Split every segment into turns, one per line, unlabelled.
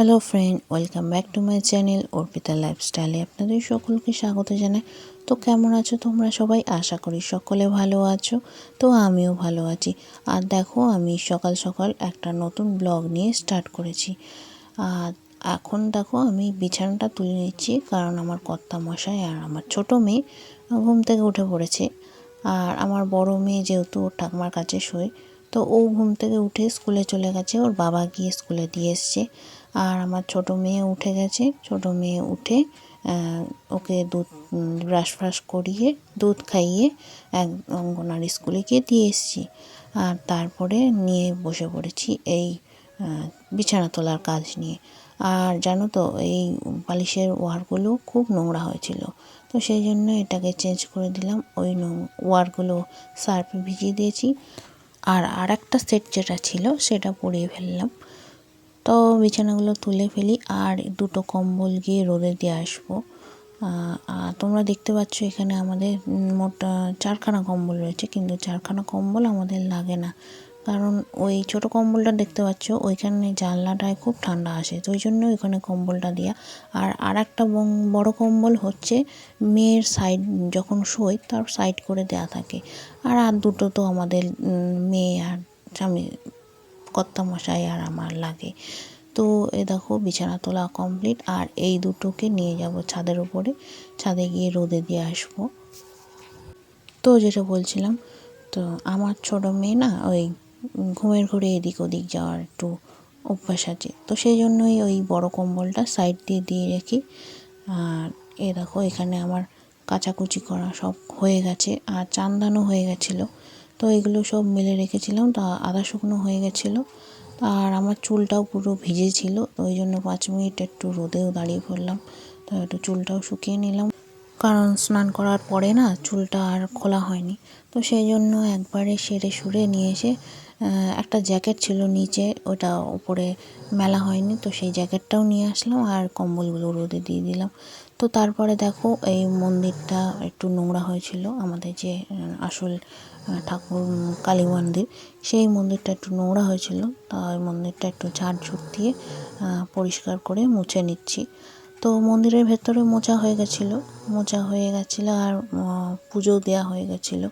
Hello friend welcome back to my channel Arpita লাইফস্টাইলে আপনাদের সকলকে স্বাগত জানাই। তো কেমন আছো তোমরা সবাই? আশা করি সকলে ভালো আছো। তো আমিও ভালো আছি। আর দেখো, আমি সকাল সকাল একটা নতুন ব্লগ নিয়ে স্টার্ট করেছি। আর এখন দেখো, আমি বিছানাটা তুলে নিচ্ছি, কারণ আমার কর্তা মশাই আর আমার ছোট মেয়ে ঘুম থেকে উঠে পড়েছে। আর আমার বড় মেয়ে যেহেতু ঠাকুমার কাছে শোয়, তো ও ঘুম থেকে উঠে স্কুলে চলে গেছে। ওর বাবা গিয়ে স্কুলে দিয়ে এসছে। আর আমার ছোট মেয়ে উঠে গেছে। ছোট মেয়ে উঠে ওকে দুধ ব্রাশ ফ্রাশ করিয়ে, দুধ খাইয়ে এক অঙ্গনারী স্কুলে গিয়ে দিয়ে এসেছি। আর তারপরে নিয়ে বসে পড়েছি এই বিছানা তোলার কাজ নিয়ে। আর জানো তো, এই বালিশের ওয়ারগুলো খুব নোংরা হয়েছিল। তো সেই জন্য এটাকে চেঞ্জ করে দিলাম। ওই ওয়ারগুলো সার্ফে ভিজিয়ে দিয়েছি। আর আর একটা সেট যেটা ছিল, সেটা পরিয়ে ফেললাম। তো বিছানাগুলো তুলে ফেলি আর দুটো কম্বল গিয়ে রোদে দিয়ে আসব। তোমরা দেখতে পাচ্ছ এখানে আমাদের মোট চারখানা কম্বল রয়েছে, কিন্তু চারখানা কম্বল আমাদের লাগে না। কারণ ওই ছোট কম্বলটা দেখতে পাচ্ছ, ওইখানে জানলাটায় খুব ঠান্ডা আসে, তো ওই জন্য ওইখানে কম্বলটা দেওয়া আর আর একটা বড় কম্বল হচ্ছে মেয়ের সাইড যখন শোয় তার সাইড করে দেয়া থাকে। আর আর দুটো তো আমাদের মেয়ে আর স্বামী কর্তামশাই আর আমার লাগে। তো এ দেখো, বিছানা তোলা কমপ্লিট আর এই দুটোকে নিয়ে যাব ছাদের উপরে। ছাদে গিয়ে রোদে দিয়ে আসব। তো যেটা বলছিলাম, তো আমার ছোট মেয়ে না ওই ঘুমের ঘরে এদিক ওদিক যাওয়ার একটু অভ্যাস আছে। তো সেই জন্যই ওই বড় কম্বলটা সাইড দিয়ে দিয়ে রেখি, আর এ দেখো এখানে আমার কাচাকুচি করা সব হয়ে গেছে। আর চান্দানো হয়ে গেছিল। তো এগুলো সব মেলে রেখেছিলাম। তা আদা শুকনো হয়ে গেছিল। আর আমার চুলটাও পুরো ভিজে ছিল তো ওই জন্য পাঁচ মিনিট একটু রোদেও দাঁড়িয়ে পড়লাম। তো একটু চুলটাও শুকিয়ে নিলাম। কারণ স্নান করার পরে না চুলটা আর খোলা হয়নি। তো সেই জন্য একবারে সেরে সুরে নিয়ে এসে একটা জ্যাকেট ছিল নিচে। ওটা উপরে মেলা হয়নি। তো সেই জ্যাকেটটাও নিয়ে আসলাম আর কম্বলগুলো রোদে দিয়ে দিলাম। তো তারপরে দেখো এই মন্দিরটা একটু নোংরা হয়েছিল। আমাদের যে আসল ঠাকুর কালী মন্দির। সেই মন্দিরটা একটু নোংরা হয়েছিল তা ওই মন্দিরটা একটু ঝাড়ঝুট দিয়ে পরিষ্কার করে মুছে নিচ্ছি। তো মন্দিরের ভেতরে মোচা হয়ে গেছিল, মোচা হয়ে গেছিল আর পুজো দেওয়া হয়ে গেছিল।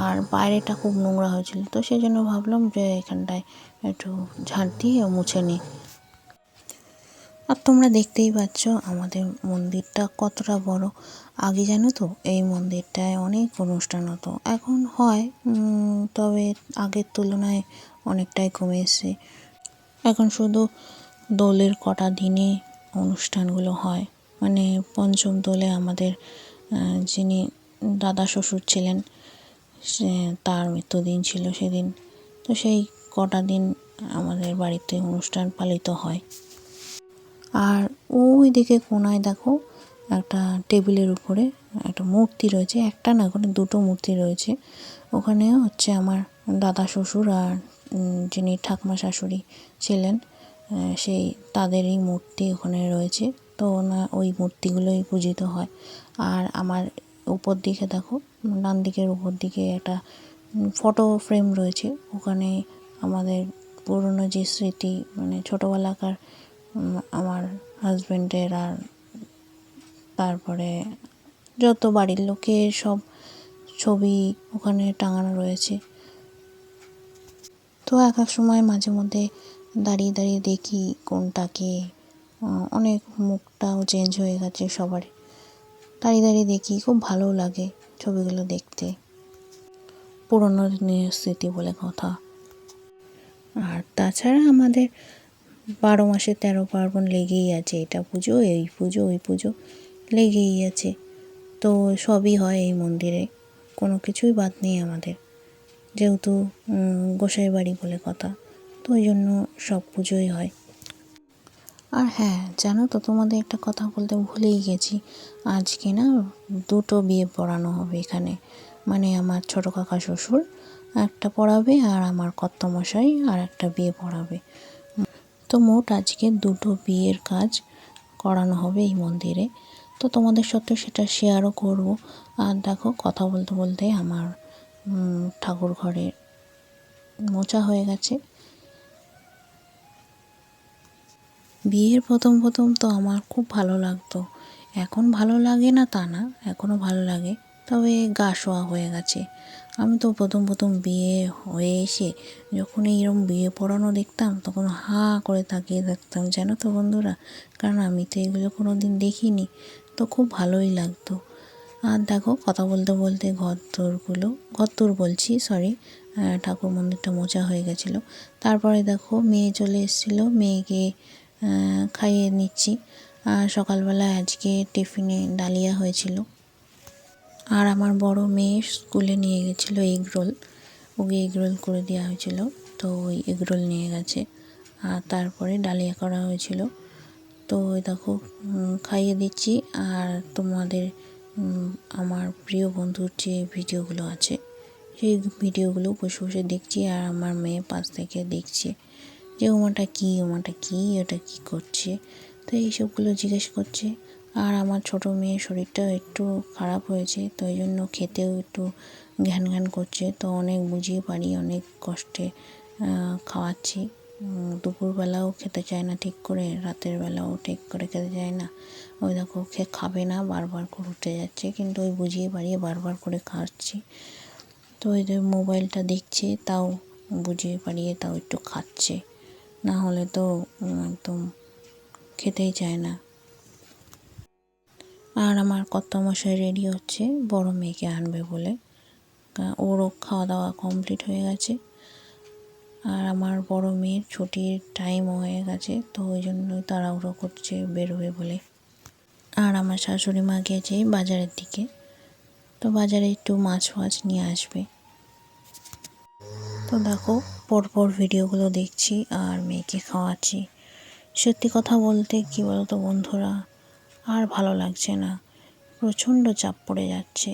আর বাইরেটা খুব নোংরা হয়েছিল, তো সেই জন্য ভাবলাম যে এখানটায় একটু ঝাড় দিয়ে মুছে নিই। আর তোমরা দেখতেই পাচ্ছ আমাদের মন্দিরটা কতটা বড়। আগে জানো তো, এই মন্দিরটায় অনেক অনুষ্ঠান হতো। এখন হয় তবে আগের তুলনায় অনেকটাই কমে এসছে। এখন শুধু দোলের কটা দিনে অনুষ্ঠানগুলো হয়। মানে পঞ্চম দোলে আমাদের যিনি দাদা শ্বশুর ছিলেন তার মৃত্যুদিন ছিল সেদিন। তো সেই কটা দিন আমাদের বাড়িতে অনুষ্ঠান পালিত হয়। আর ওই দিকে কোনায় দেখো একটা টেবিলের উপরে একটা মূর্তি রয়েছে, একটা না ওখানে দুটো মূর্তি রয়েছে। ওখানে হচ্ছে আমার দাদা শ্বশুর আর যিনি ঠাকমা শাশুড়ি ছিলেন সেই তাদেরই মূর্তি ওখানে রয়েছে। তো না ওই মূর্তিগুলোই পূজিত হয়। আর আমার উপর দিকে দেখো, ডান দিকের উপর দিকে একটা ফটো ফ্রেম রয়েছে। ওখানে আমাদের পুরনো যে স্মৃতি মানে ছোটোবেলাকার আমার হাজব্যান্ডের আর তারপরে যত বাড়ির লোকের সব ছবি ওখানে টাঙানো রয়েছে। তো এক এক সময় মাঝে মধ্যে দাঁড়িয়ে দাঁড়িয়ে দেখি কোনটাকে অনেক মুখটাও চেঞ্জ হয়ে গেছে সবারই দাঁড়িয়ে দাঁড়িয়ে দেখি খুব ভালো লাগে ছবিগুলো দেখতে। পুরোনো দিনের স্মৃতি বলে কথা। আর তাছাড়া আমাদের বারো মাসে তেরো পার্বণ লেগেই আছে এটা পুজো, এই পুজো, ওই পুজো। লেগেই আছে। তো সবই হয় এই মন্দিরে। কোনো কিছুই বাদ নেই আমাদের। যেহেতু গোসাই বাড়ি বলে কথা, তো ওই জন্য সব পুজোই হয়। আর হ্যাঁ জানো তো তোমাদের একটা কথা বলতে ভুলেই গেছি। আজকে না দুটো বিয়ে পড়ানো হবে এখানে। মানে আমার ছোটো কাকা শ্বশুর, একটা পড়াবে আর আমার কর্তমশাই আর একটা বিয়ে পড়াবে। তো মোট আজকে দুটো বিয়ের কাজ করানো হবে এই মন্দিরে। তো তোমাদের সাথে সেটা শেয়ারও করব। আর দেখো, কথা বলতে বলতে আমার ঠাকুর ঘরে মোচা হয়ে গেছে। বিয়ের প্রথম প্রথম তো আমার খুব ভালো লাগতো। এখন ভালো লাগে না তা না এখনও ভালো লাগে। তবে গা শোয়া হয়ে গেছে। আমি তো প্রথম প্রথম বিয়ে হয়ে এসে যখন এইরকম বিয়ে পড়ানো দেখতাম, তখন হা করে তাকিয়ে থাকতাম। জানো তো বন্ধুরা, কারণ আমি তো এগুলো কোনো দিন দেখিনি। তো খুব ভালোই লাগতো। আর দেখো, কথা বলতে বলতে ঘর তোরগুলো ঘর তোর বলছি সরি ঠাকুর মন্দিরটা মোচা হয়ে গেছিল। তারপরে দেখো, মেয়ে চলে এসেছিল, মেয়েকে খাইয়ে নিচ্ছি। আর সকালবেলা আজকে টিফিনে ডালিয়া হয়েছিল। আর আমার বড় মেয়ে স্কুলে নিয়ে গেছিল এগ রোল। ওকে এগ রোল করে দেওয়া হয়েছিল, তো ওই এগ রোল নিয়ে গেছে। আর তারপরে ডালিয়া করা হয়েছিল। তো দেখো খাইয়ে দিচ্ছি। আর তোমাদের আমার প্রিয় বন্ধুর যে ভিডিওগুলো আছে, সেই ভিডিওগুলো বসে বসে দেখছি আর আমার মেয়ে পাশ থেকে দেখছে যে ওমাটা কী ওমাটা কী, ওটা কী করছে। তো এইসবগুলো জিজ্ঞেস করছে। আর আমার ছোটো মেয়ের শরীরটাও একটু খারাপ হয়েছে, তো এই জন্য খেতেও একটু ঘ্যান ঘ্যান করছে। তো অনেক বুঝিয়ে পারি, অনেক কষ্টে খাওয়াচ্ছি। দুপুরবেলাও খেতে চায় না ঠিক করে, রাতের বেলাও ঠিক করে খেতে চায় না। ওই দেখো খেয়ে খাবে না, বারবার করে উঠে যাচ্ছে, কিন্তু ওই বুঝিয়ে বাড়িয়ে বারবার করে খাচ্ছি। তো ওই যে মোবাইলটা দেখছে, তাও বুঝিয়ে পারিয়ে তাও একটু খাচ্ছে। না হলে তো একদম খেতেই চায় না। আর আমার কত মশাই রেডি হচ্ছে, বড় মেয়েকে আনবে বলে। ওরও খাওয়া দাওয়া কমপ্লিট হয়ে গেছে। আর আমার বড় মেয়ের ছুটির টাইমও হয়ে গেছে, তো ওই জন্যই তাড়াহুড়ো করছে বেরোবে বলে। আর আমার শাশুড়ি মা গিয়েছে বাজারের দিকে, তো বাজারে একটু মাছ ফাছ নিয়ে আসবে। তো দেখো, পরপর ভিডিওগুলো দেখছি আর মেয়েকে খাওয়াচ্ছি। সত্যি কথা বলতে, কী বলতো বন্ধুরা, আর ভালো লাগছে না। প্রচণ্ড চাপ পড়ে যাচ্ছে।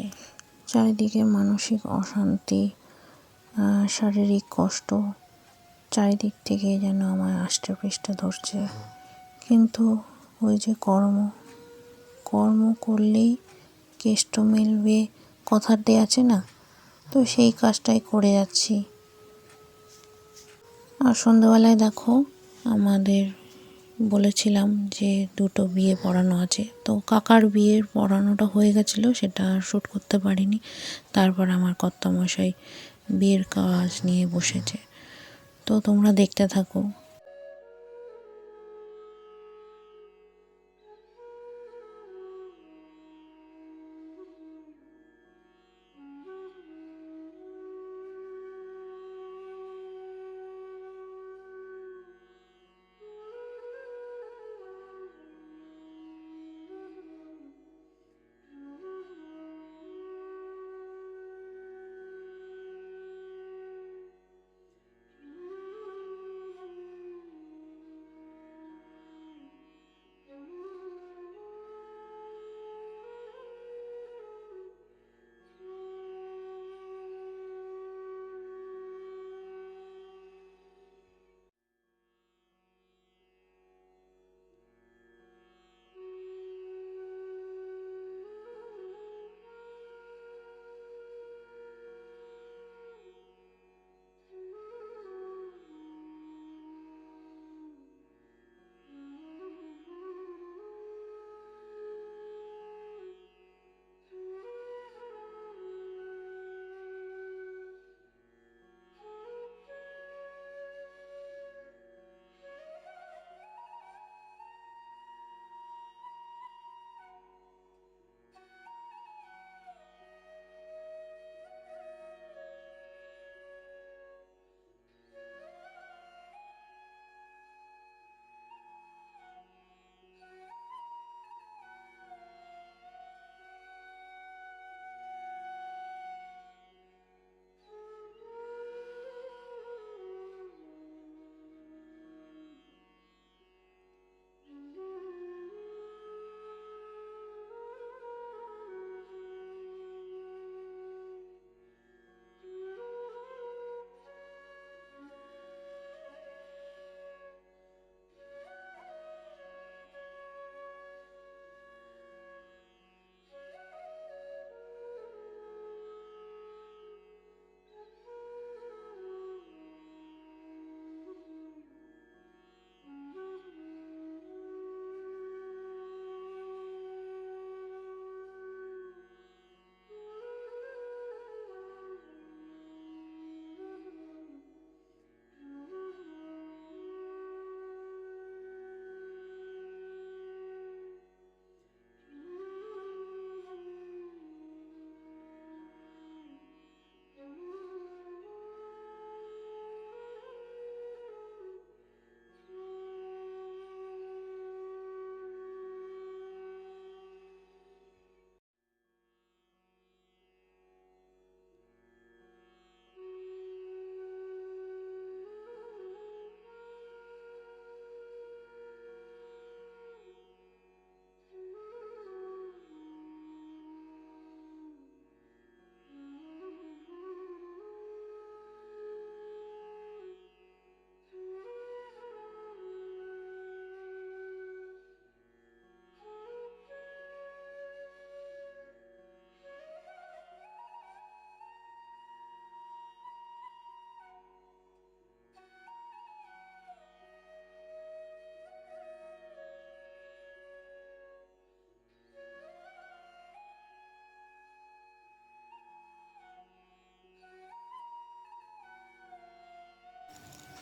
চারিদিকে মানসিক অশান্তি শারীরিক কষ্ট চারিদিক থেকে যেন আমার আষ্টেপৃষ্ঠে ধরছে। কিন্তু ওই যে কর্ম কর্ম করলেই কেষ্ট মিলবে কথাতে আছে না? তো সেই কাজটাই করে যাচ্ছি। আর সন্ধ্যাবেলায় দেখো, আমাদের বলেছিলাম যে দুটো বিয়ে পড়ানো আছে। তো কাকার বিয়ের পড়ানোটা হয়ে গেছিল, সেটা শ্যুট করতে পারিনি। তারপর আমার কর্তামশাই বিয়ের কাজ নিয়ে বসেছে। তো তোমরা দেখতে থাকো।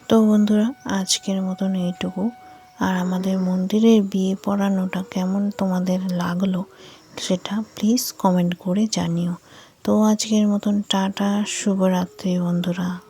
তো বন্ধুরা, আজকের মতন এইটুকু। আর আমাদের মন্দিরের বিয়ে পড়ানোটা কেমন তোমাদের লাগল সেটা প্লিজ কমেন্ট করে জানিও। তো আজকের মতন টাটা, শুভরাত্রি বন্ধুরা।